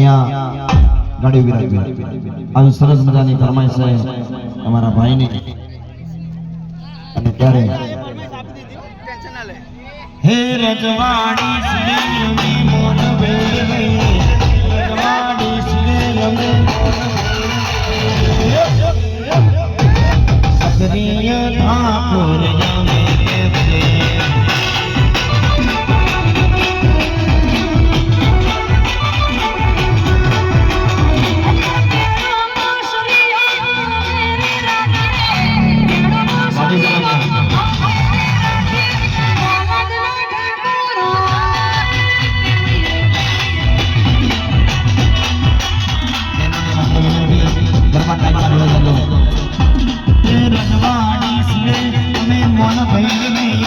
અહીંયા ગાડી વિરાજ આવી સરસ મજાની ફરમાઈ છે અમારા ભાઈની. અને ત્યારે હે રજવાણી શ્રી મોન વેલે રજવાડી શ્રી રમે સક્રિય ઠાકોર મોન